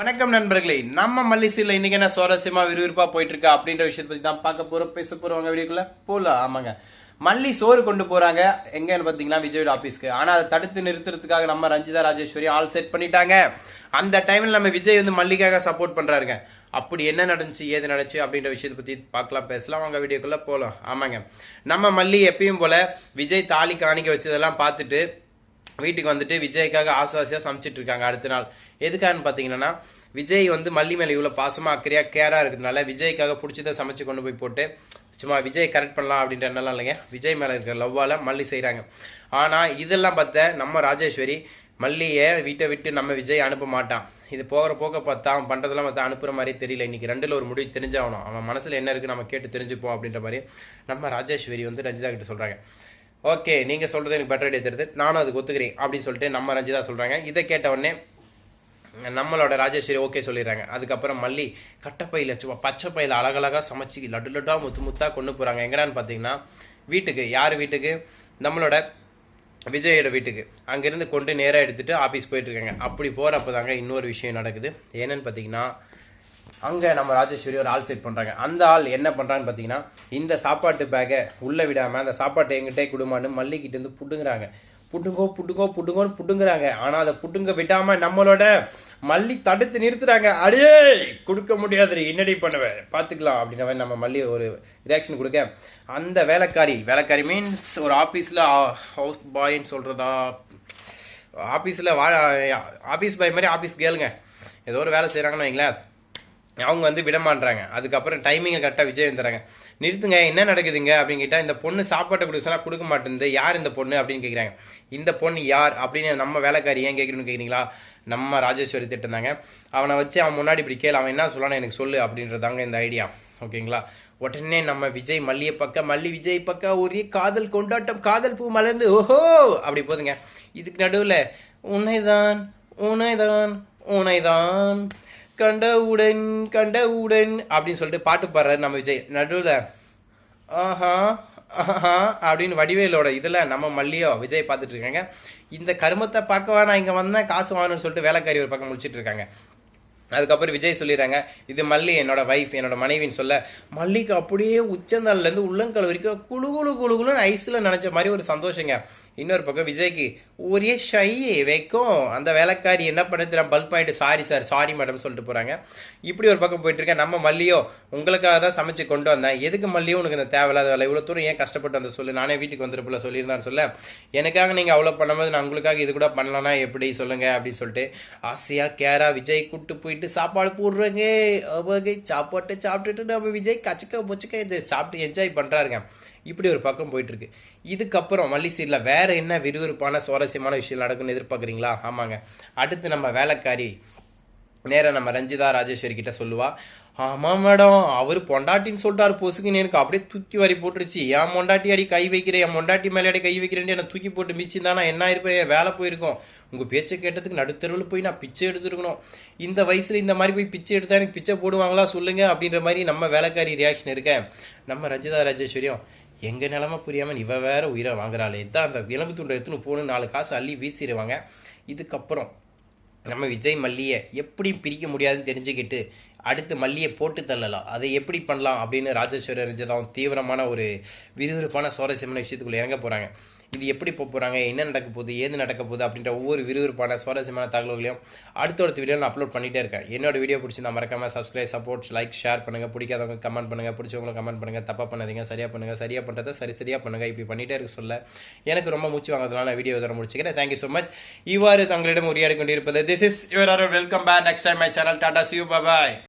வணக்கம் நண்பர்களே நம்ம மல்லிசீல இன்னைக்கு என்ன சுவாரஸ்யமா விறுவிறுப்பா போயிட்டு இருக்கா அப்படின்ற விஷயத்தை பத்தி தான் பார்க்க போறோம் பேச போறோம். வீடியோக்குள்ள போலாம். ஆமாங்க. மல்லி சோறு கொண்டு போறாங்க. எங்கன்னு பாத்தீங்கன்னா விஜயோட ஆபீஸ்க்கு ஆனா அதை தடுத்து நிறுத்துறதுக்காக நம்ம ரஞ்சிதா ராஜேஸ்வரி ஆல் செட் பண்ணிட்டாங்க. அந்த டைம்ல நம்ம விஜய் வந்து மல்லிக்காக சப்போர்ட் பண்றாருங்க. அப்படி என்ன நடந்துச்சு ஏது நடந்துச்சு அப்படின்ற விஷயத்தை பத்தி பார்க்கலாம் பேசலாம். அவங்க வீடியோக்குள்ள போலாம். ஆமாங்க. நம்ம மல்லி எப்பயும் போல விஜய் தாலி காணிக்க வச்சதெல்லாம் பார்த்துட்டு வீட்டுக்கு வந்துட்டு விஜய்க்காக ஆசை ஆசையாக சமைச்சிட்டு இருக்காங்க அடுத்த நாள். எதுக்கான்னு பார்த்தீங்கன்னா விஜய் வந்து மல்லி மேலே இவ்வளோ பாசமாக அக்கறையாக கேராக இருக்கிறதுனால விஜய்க்காக பிடிச்சதை சமைச்சு கொண்டு போய் போட்டு சும்மா விஜய் கரெக்ட் பண்ணலாம் அப்படின்ற இல்லைங்க. விஜய் மேலே இருக்கிற லவ்வால் மல்லி செய்கிறாங்க ஆனால் இதெல்லாம் பார்த்த நம்ம ராஜேஸ்வரி மல்லியை வீட்டை விட்டு நம்ம விஜய் அனுப்ப மாட்டான். இது போகிற போக்க பார்த்தா அவன் பண்ணுறதெல்லாம் பார்த்தா அனுப்புகிற மாதிரி தெரியல. இன்றைக்கி ரெண்டில் ஒரு முடிவு தெரிஞ்சாகணும் அவன் மனசில் என்ன இருக்குது நம்ம கேட்டு தெரிஞ்சுப்போம் அப்படின்ற மாதிரி நம்ம ராஜேஸ்வரி வந்து ரஞ்சிதா கிட்ட சொல்கிறாங்க ஓகே நீங்கள் சொல்கிறது எனக்கு பெட்டர் ஐடியா தெரியுது. நானும் அதுக்கு ஒத்துக்கிறேன் அப்படின்னு சொல்லிட்டு நம்ம ரஞ்சிதா சொல்கிறாங்க இதை கேட்ட உடனே நம்மளோட ராஜேஸ்வரி ஓகே சொல்லிடுறாங்க. அதுக்கப்புறம் மல்லி கட்டப்பையில் சும்மா பச்சை பையில் அழகழகாக சமைச்சு லட்டு லட்டாக முத்து முத்தாக கொண்டு போகிறாங்க எங்கடான்னு பார்த்தீங்கன்னா வீட்டுக்கு. யார் வீட்டுக்கு? நம்மளோட விஜயோட வீட்டுக்கு. அங்கேருந்து கொண்டு நேராக எடுத்துகிட்டு ஆஃபீஸ் போயிட்டுருக்காங்க அப்படி போகிறப்ப தாங்க இன்னொரு விஷயம் நடக்குது. என்னன்னு பார்த்தீங்கன்னா அங்கே நம்ம ராஜேஸ்வரி ஒரு ஆள் செட் பண்ணுறாங்க அந்த ஆள் என்ன பண்ணுறான்னு பார்த்தீங்கன்னா இந்த சாப்பாட்டு பேக்கை உள்ளே விடாமல் அந்த சாப்பாட்டை எங்கிட்டே கொடுமான்னு மல்லிகிட்டேருந்து இருந்து புட்டுங்கோ புட்டுங்கோ புட்டுங்கோன்னு புட்டுங்கிறாங்க ஆனால் அதை புட்டுங்க விடாமல் நம்மளோட மல்லி தடுத்து நிறுத்துறாங்க. அடே கொடுக்க முடியாது என்னடி பண்ணுவேன் பார்த்துக்கலாம் அப்படின்ற மாதிரி நம்ம மல்லி ஒரு ரியாக்ஷன் கொடுக்க. அந்த வேலைக்காரி வேலைக்காரி மீன்ஸ் ஒரு ஆஃபீஸில் ஹவுஸ் பாய்ன்னு சொல்கிறதா ஆஃபீஸில் வா ஆஃபீஸ் பாய் மாதிரி ஆஃபீஸ் கேளுங்க ஏதோ ஒரு வேலை செய்கிறாங்கன்னு வைங்களேன். அவங்க வந்து விடமாட்றாங்க. அதுக்கப்புறம் டைமிங்கை கரெக்டாக விஜய் வந்துடுறாங்க நிறுத்துங்க என்ன நடக்குதுங்க? அப்படின்னு கேட்டால் இந்த பொண்ணு சாப்பாட்டை கொடுக்க சொன்னால் கொடுக்க மாட்டேங்குது யார் இந்த பொண்ணு? அப்படின்னு கேட்குறாங்க இந்த பொண்ணு யார்? அப்படின்னு நம்ம வேலைக்காரி ஏன் கேட்கணும்னு கேட்குறீங்களா நம்ம ராஜேஸ்வரி திட்டுந்தாங்க அவனை வச்சு அவன் முன்னாடி இப்படி கேள். அவன் என்ன சொல்லான்னு எனக்கு சொல்லு அப்படின்றதாங்க இந்த ஐடியா ஓகேங்களா? உடனே நம்ம விஜய் மல்லியை பக்கம் மல்லி விஜய் பக்கம் ஒரே காதல் கொண்டாட்டம். காதல் பூ மலர்ந்து ஓஹோ! அப்படி போதுங்க. இதுக்கு நடுவில் உன்னைதான் உனைதான் உனைதான் கண்டவுடன் கண்டவுடன் அப்படின்னு சொல்லிட்டு பாட்டு பாடுறாரு நம்ம விஜய். நடுவில் ஆஹா ஆஹா அப்படின்னு வடிவேலோட இதில் நம்ம மல்லியோ விஜய் பார்த்துட்டு இருக்காங்க. இந்த கருமத்தை பார்க்கவா நான் இங்கே வந்தேன் காசு வாங்கணும்னு சொல்லிட்டு வேலைக்காரி ஒரு பக்கம் முடிச்சுட்டு இருக்காங்க. அதுக்கப்புறம் விஜய் சொல்லிடுறாங்க இது மல்லி என்னோட வைஃப் என்னோட மனைவின்னு சொல்ல. மல்லிக்கு அப்படியே உச்சந்தாள்லேருந்து உள்ளங்கால் வரைக்கும் குழு குழு குழு குழுன்னு ஐஸில் நினச்ச மாதிரி ஒரு சந்தோஷங்க. இன்னொரு பக்கம் விஜய்க்கு ஒரே ஷை வைக்கும் அந்த வேலைக்காரி என்ன பண்ணுறது bulb point sorry sir sorry madam சொல்லிட்டு போகிறாங்க இப்படி ஒரு பக்கம் போயிட்டுருக்கேன் நம்ம மல்லியோ உங்களுக்காக தான் சமைச்சு கொண்டு வந்தேன். எதுக்கு மல்லியோ உனக்கு இந்த தேவையில்லாத வேலை? இவ்வளோ தூரம் ஏன் கஷ்டப்பட்டு அந்த சொல்லு? நானே வீட்டுக்கு வந்துருப்பில் சொல்லியிருந்தான்னு சொல்ல. எனக்காக நீங்கள் அவ்வளோ பண்ணும்போது நான் உங்களுக்காக இது கூட பண்ணலன்னா எப்படி? சொல்லுங்கள் அப்படின்னு சொல்லிட்டு ஆசையாக கேரா விஜய் கூட்டு போயிட்டு சாப்பாடு போடுறாங்க. அவங்க சாப்பாட்டை சாப்பிட்டுட்டு நம்ம விஜய் கச்சக்க பொச்சக்க இது சாப்பிட்டு என்ஜாய் பண்ணுறாருங்க இப்படி ஒரு பக்கம் போயிட்டுருக்கு இதுக்கப்புறம் மல்லி சீரில் வேறு என்ன விறுவிறுப்பான சுவாரஸ்யமான விஷயம் நடக்கும்னு எதிர்பார்க்குறீங்களா? ஆமாங்க. அடுத்து நம்ம வேலைக்காரி நேராக நம்ம ரஞ்சிதா ராஜேஸ்வரி கிட்ட சொல்லுவா ஆமாம் மேடம் அவர் பொண்டாட்டின்னு சொல்லிட்டாரு பொசுக்குன்னு எனக்கு அப்படியே தூக்கி வாரி போட்டுருச்சு. என் மொண்டாட்டி அடி கை வைக்கிறேன் என் மொண்டாட்டி மேலே அடி கை வைக்கிறேன்னு என்னை தூக்கி போட்டு மிச்சு தான் நான் என்ன இருப்பேன் வேலை போயிருக்கோம். உங்கள் பேச்சை கேட்டதுக்கு நடுத்தருவில் போய் நான் பிச்சை எடுத்துருக்கணும். இந்த வயசில் இந்த மாதிரி போய் பிச்சை எடுத்தா எனக்கு பிச்சை போடுவாங்களா சொல்லுங்க அப்படின்ற மாதிரி நம்ம வேலைக்காரி ரியாக்ஷன் இருக்கேன். நம்ம ரஞ்சிதா ராஜேஸ்வரியும் எங்க நிலமை புரியாமல் இவ வேற உயிரை வாங்குறாளே. இதான் அந்த விலங்கு துண்டை எடுத்துன்னு போகணும் நாலு காசு அள்ளி வீசிடுவாங்க இதுக்கப்புறம் நம்ம விஜய் மல்லியை எப்படியும் பிரிக்க முடியாதுன்னு தெரிஞ்சுக்கிட்டு அடுத்து மல்லியை போட்டு தள்ளலாம். அதை எப்படி பண்ணலாம் அப்படின்னு ராஜேஸ்வரி ரஞ்சிதாவும் தீவிரமான ஒரு விறுவிறுப்பான சுவாரஸ்யமான விஷயத்துக்குள்ள இறங்க போகிறாங்க இது எப்படி போக போகிறாங்க என்ன நடக்க போகுது? ஏது நடக்க போகுது? அப்படின்ற ஒவ்வொரு விறுவிறுப்பான சுவாரஸ்யமான தகவல்களையும் அடுத்தடுத்த வீடியோ நான் அப்லோட் பண்ணிட்டே இருக்கேன். என்னோட வீடியோ பிடிச்சிருந்தா மறக்காமல் சப்ஸ்கிரைப் சப்போர்ட் லைக் ஷேர் பண்ணுங்க. பிடிக்காதவங்க கமெண்ட் பண்ணுங்க. பிடிச்சவங்க கமெண்ட் பண்ணுங்க. தப்பாக பண்ணாதீங்க. சரியாக பண்ணுங்கள் சரியாக பண்ணுறத சரி சரியாக பண்ணுங்க. இப்படி பண்ணிகிட்டே இருக்க சொல்ல எனக்கு ரொம்ப மூச்சு வாங்கிறதுனால நான் வீடியோ இதோட முடிச்சுக்கிறேன். தேங்க்யூ ஸோ மச் இவ்வாறு தங்களிடம் உரையாடி கொண்டிருப்பது. This is your welcome back next time my channel tata see you bye